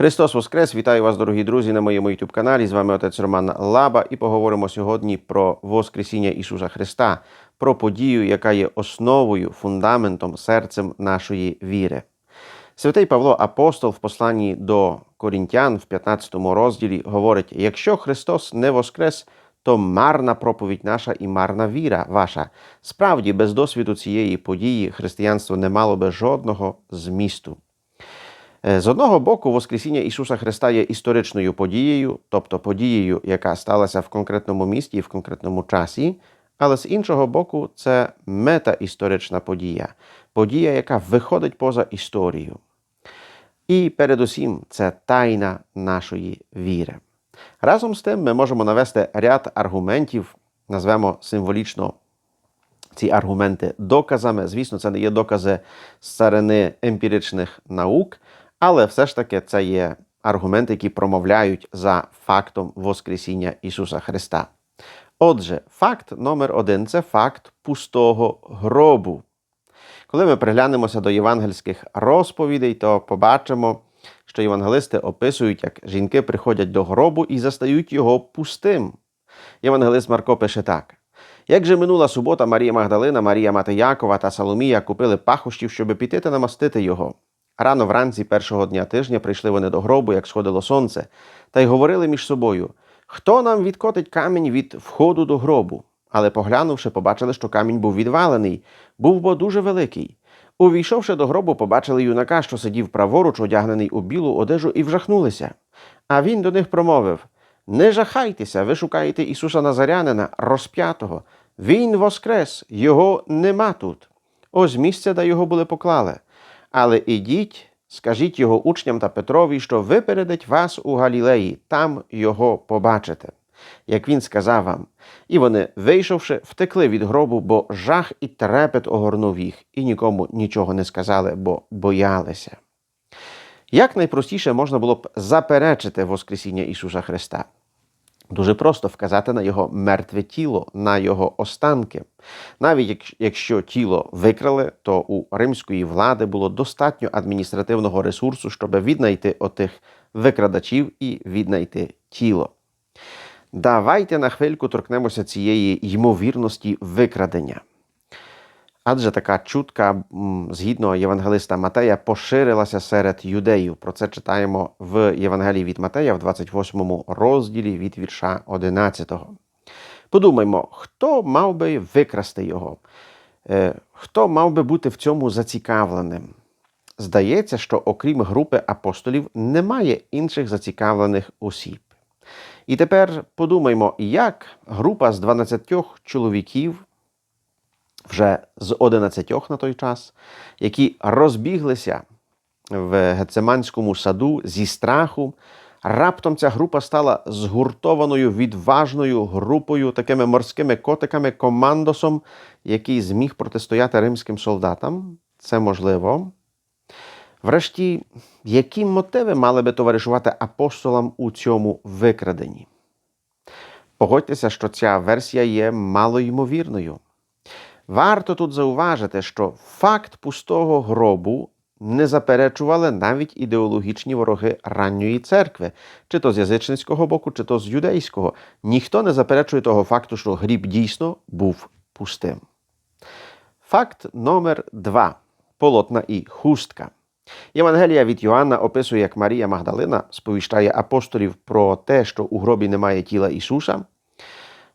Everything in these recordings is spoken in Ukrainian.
Христос Воскрес! Вітаю вас, дорогі друзі, на моєму youtube каналі. З вами отець Роман Лаба, і поговоримо сьогодні про Воскресіння Ісуса Христа, про подію, яка є основою, фундаментом, серцем нашої віри. Святий Павло Апостол в посланні до Корінтян в 15 розділі говорить: якщо Христос не воскрес, то марна проповідь наша і марна віра ваша. Справді, без досвіду цієї події християнство не мало би жодного змісту. Е, З одного боку, Воскресіння Ісуса Христа є історичною подією, тобто подією, яка сталася в конкретному місті і в конкретному часі, але з іншого боку, це метаісторична подія, подія, яка виходить поза історію. І передусім це тайна нашої віри. Разом з тим ми можемо навести ряд аргументів, назвемо символічно ці аргументи доказами. Звісно, це не є докази з царини емпіричних наук, але все ж таки це є аргументи, які промовляють за фактом Воскресіння Ісуса Христа. Отже, факт номер один це факт пустого гробу. Коли ми приглянемося до євангельських розповідей, то побачимо, що євангелисти описують, як жінки приходять до гробу і застають його пустим. Євангелист Марко пише так: як же минула субота, Марія Магдалина, Марія Мати Якова та Соломія купили пахощів, щоби піти та намастити його. Рано вранці першого дня тижня прийшли вони до гробу, як сходило сонце, та й говорили між собою: Хто нам відкотить камінь від входу до гробу? Але поглянувши, побачили, що камінь був відвалений, був бо дуже великий. Увійшовши до гробу, побачили юнака, що сидів праворуч, одягнений у білу одежу, і вжахнулися. А він до них промовив: Не жахайтеся, ви шукаєте Ісуса Назарянина, розп'ятого. Він воскрес, його нема тут. Ось місце, де його були поклали. Але ідіть, скажіть його учням та Петрові, що випередить вас у Галілеї, там його побачите. Як він сказав вам, і вони, вийшовши, втекли від гробу, бо жах і трепет огорнув їх, і нікому нічого не сказали, бо боялися. Як найпростіше можна було б заперечити Воскресіння Ісуса Христа? Дуже просто вказати на його мертве тіло, на його останки. Навіть якщо тіло викрали, то у римської влади було достатньо адміністративного ресурсу, щоб віднайти отих викрадачів і віднайти тіло. Давайте на хвильку торкнемося цієї ймовірності викрадення. Адже така чутка, згідно Євангелиста Матея, поширилася серед юдеїв. Про це читаємо в Євангелії від Матея в 28 розділі від вірша 11. Подумаймо, хто мав би викрасти його? Е, хто мав би бути в цьому зацікавленим? Здається, що окрім групи апостолів немає інших зацікавлених осіб. І тепер подумаймо, як група з 12 чоловіків, вже з 11 на той час, які розбіглися в Гецеманському саду зі страху, раптом ця група стала згуртованою відважною групою, такими морськими котиками, командосом, який зміг протистояти римським солдатам. Це можливо. Врешті, які мотиви мали би товаришувати апостолам у цьому викраденні? Погодьтеся, що ця версія є малоймовірною. Варто тут зауважити, що факт пустого гробу не заперечували навіть ідеологічні вороги ранньої церкви, чи то з язичницького боку, чи то з юдейського. Ніхто не заперечує того факту, що гріб дійсно був пустим. Факт номер два полотна і хустка. Євангелія від Йоанна описує, як Марія Магдалина сповіщає апостолів про те, що у гробі немає тіла Ісуса.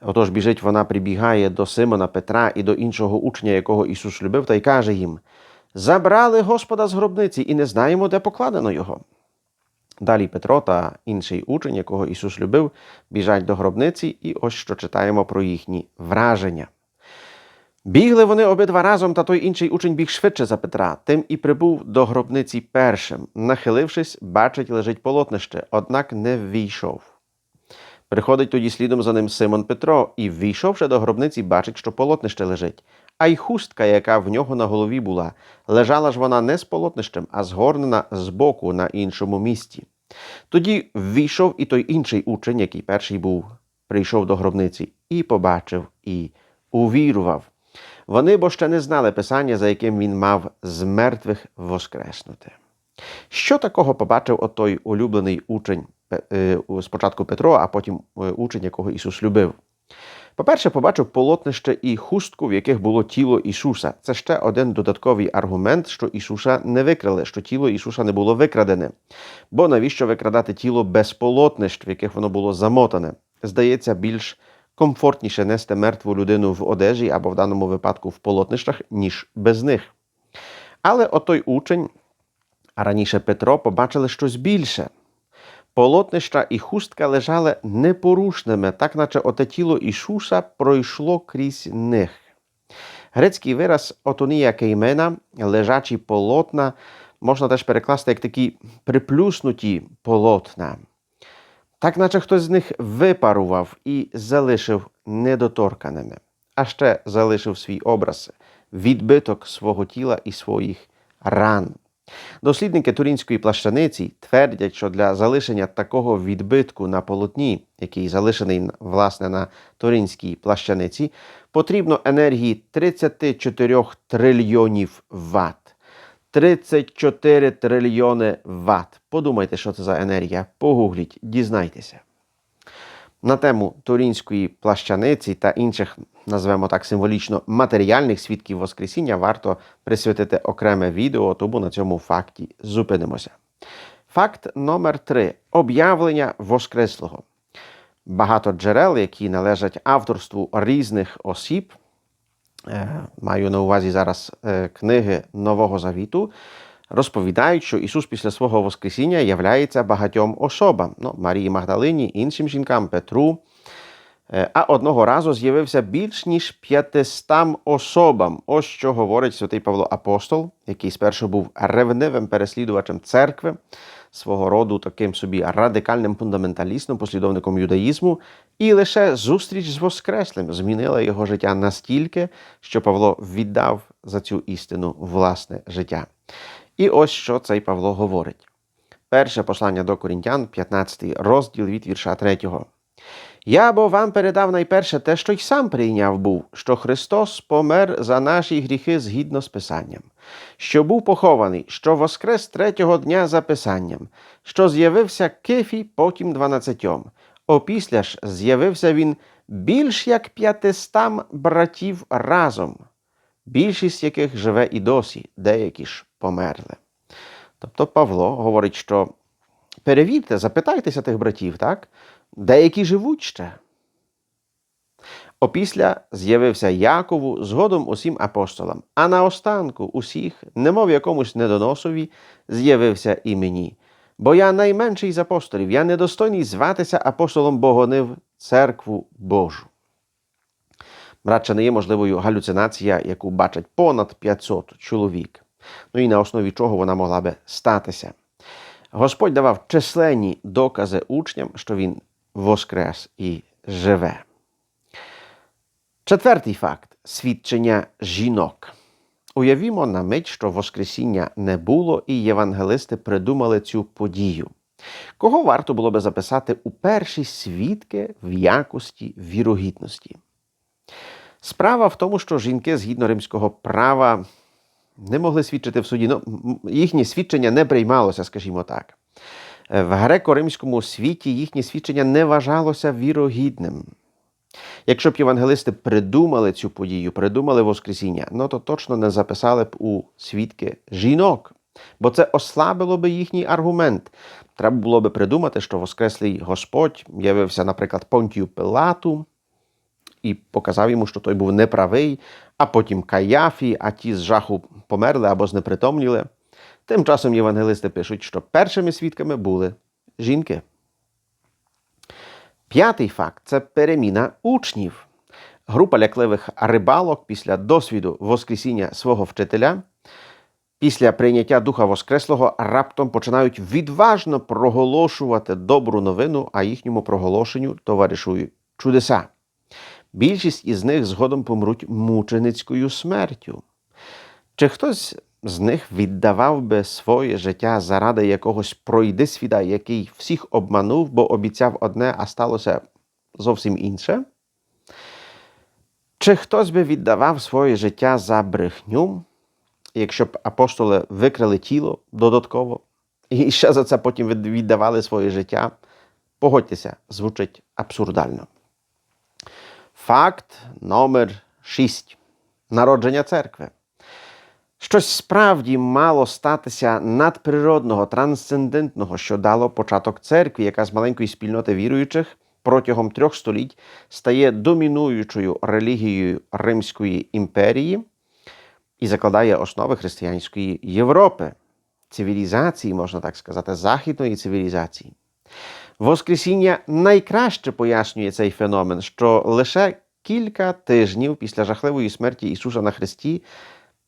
Отож біжить, вона прибігає до Симона Петра і до іншого учня, якого Ісус любив, та й каже їм: Забрали Господа з гробниці і не знаємо, де покладено його. Далі Петро та інший учень, якого Ісус любив, біжать до гробниці, і ось що читаємо про їхні враження. Бігли вони обидва разом, та той інший учень біг швидше за Петра, тим і прибув до гробниці першим. Нахилившись, бачить, лежить полотнище, однак не ввійшов. Приходить тоді слідом за ним Симон Петро, і, ввійшовши до гробниці, бачить, що полотнище лежить. А й хустка, яка в нього на голові була, лежала ж вона не з полотнищем, а згорнена збоку на іншому місці. Тоді ввійшов і той інший учень, який перший був, прийшов до гробниці, і побачив, і увірував. Вони бо ще не знали писання, за яким він мав з мертвих воскреснути. Що такого побачив отой улюблений учень спочатку Петро, а потім е, учень, якого Ісус любив? По-перше, побачив полотнище і хустку, в яких було тіло Ісуса. Це ще один додатковий аргумент, що Ісуса не викрали, що тіло Ісуса не було викрадене. Бо навіщо викрадати тіло без полотнищ, в яких воно було замотане? Здається, більш комфортніше нести мертву людину в одежі або в даному випадку в полотнищах, ніж без них. Але отой учень, а раніше Петро, побачили щось більше. Полотнища і хустка лежали непорушними, так наче оте тіло Ісуса пройшло крізь них. Грецький вираз отонія кеймена, лежачі полотна, можна теж перекласти як такі приплюснуті полотна. Так наче хтось з них випарував і залишив недоторканими, а ще залишив свій образ, відбиток свого тіла і своїх ран. Дослідники турінської плащаниці твердять, що для залишення такого відбитку на полотні, який залишений власне на турінській плащаниці, потрібно енергії 34 трильйонів ватт. 34 трильйони ватт. Подумайте, що це за енергія. Погугліть, дізнайтеся. На тему турінської плащаниці та інших, назвемо так символічно, матеріальних свідків Воскресіння варто присвятити окреме відео, тому на цьому факті зупинимося. Факт номер 3 об'явлення Воскреслого. Багато джерел, які належать авторству різних осіб, е, маю на увазі зараз е, книги Нового Завіту, розповідають, що Ісус після свого Воскресіння являється багатьом особам. Ну, Марії Магдалині, іншим жінкам, Петру. Е, А одного разу з'явився більш ніж 500 особам. Ось що говорить святий Павло Апостол, який спершу був ревнивим переслідувачем церкви, свого роду таким собі радикальним фундаменталістом, послідовником юдаїзму, і лише зустріч з Воскреслим змінила його життя настільки, що Павло віддав за цю істину власне життя. І ось що цей Павло говорить. Перше послання до Корінтян, 15 розділ від вірша 3. Я бо вам передав найперше те, що й сам прийняв був, що Христос помер за наші гріхи згідно з Писанням, що був похований, що воскрес третього дня за Писанням, що з'явився Кифі, потім дванадцятьом. Опісля ж з'явився він більш як п'ятистам братів разом, більшість яких живе і досі, деякі ж померли. Тобто Павло говорить, що перевірте, запитайтеся тих братів, так? Деякі живуть ще. Опісля з'явився Якову, згодом усім апостолам, а наостанку усіх, немов якомусь недоносові, з'явився і мені. Бо я найменший з апостолів, я недостойний зватися апостолом Богонив церкву Божу. Радше не є можливою галюцинація, яку бачать понад 500 чоловік. Ну і на основі чого вона могла би статися. Господь давав численні докази учням, що Він воскрес і живе. Четвертий факт свідчення жінок. Уявімо на мить, що Воскресіння не було, і євангелисти придумали цю подію. Кого варто було би записати у перші свідки в якості вірогідності? Справа в тому, що жінки згідно римського права не могли свідчити в суді. Ну, їхнє свідчення не приймалося, скажімо так. Е, В греко-римському світі їхнє свідчення не вважалося вірогідним. Якщо б євангелисти придумали цю подію, придумали Воскресіння, ну то точно не записали б у свідки жінок, бо це ослабило би їхній аргумент. Треба було би придумати, що Воскреслий Господь явився, наприклад, Понтію Пилату і показав йому, що той був неправий, а потім Каяфі, а ті з жаху померли або знепритомніли. Тим часом євангелисти пишуть, що першими свідками були жінки. П'ятий факт це переміна учнів. Група лякливих рибалок після досвіду Воскресіння свого вчителя, після прийняття Духа Воскреслого раптом починають відважно проголошувати добру новину, а їхньому проголошенню товаришують чудеса. Більшість із них згодом помруть мученицькою смертю. Чи хтось з них віддавав би своє життя заради якогось пройди світа, який всіх обманув, бо обіцяв одне, а сталося зовсім інше? Чи хтось би віддавав своє життя за брехню, якщо б апостоли викрали тіло додатково, і ще за це потім віддавали своє життя. Погодьтеся, звучить абсурдально. Факт номер 6. Народження церкви. Щось справді мало статися надприродного, трансцендентного, що дало початок церкві, яка з маленької спільноти віруючих протягом трьох століть стає домінуючою релігією Римської імперії і закладає основи християнської Європи, цивілізації, можна так сказати, західної цивілізації. Воскресіння найкраще пояснює цей феномен, що лише кілька тижнів після жахливої смерті Ісуса на Христі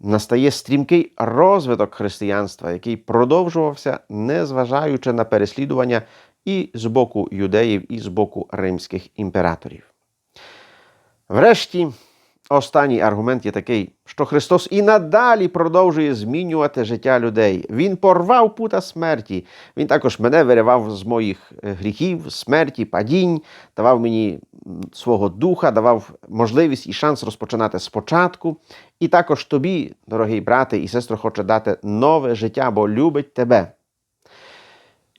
настає стрімкий розвиток християнства, який продовжувався, незважаючи на переслідування і з боку юдеїв, і з боку римських імператорів. Врешті, останній аргумент є такий, що Христос і надалі продовжує змінювати життя людей. Він порвав пута смерті. Він також мене виривав з моїх е, гріхів, смерті, падінь, давав мені свого духа, давав можливість і шанс розпочинати спочатку. І також тобі, дорогий брате і сестро, хоче дати нове життя, бо любить тебе.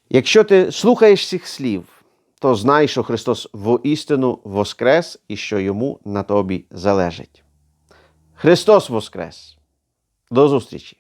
Якщо ти слухаєш цих слів, то знай, що Христос воістину воскрес і що йому на тобі залежить. Христос воскрес! До зустрічі!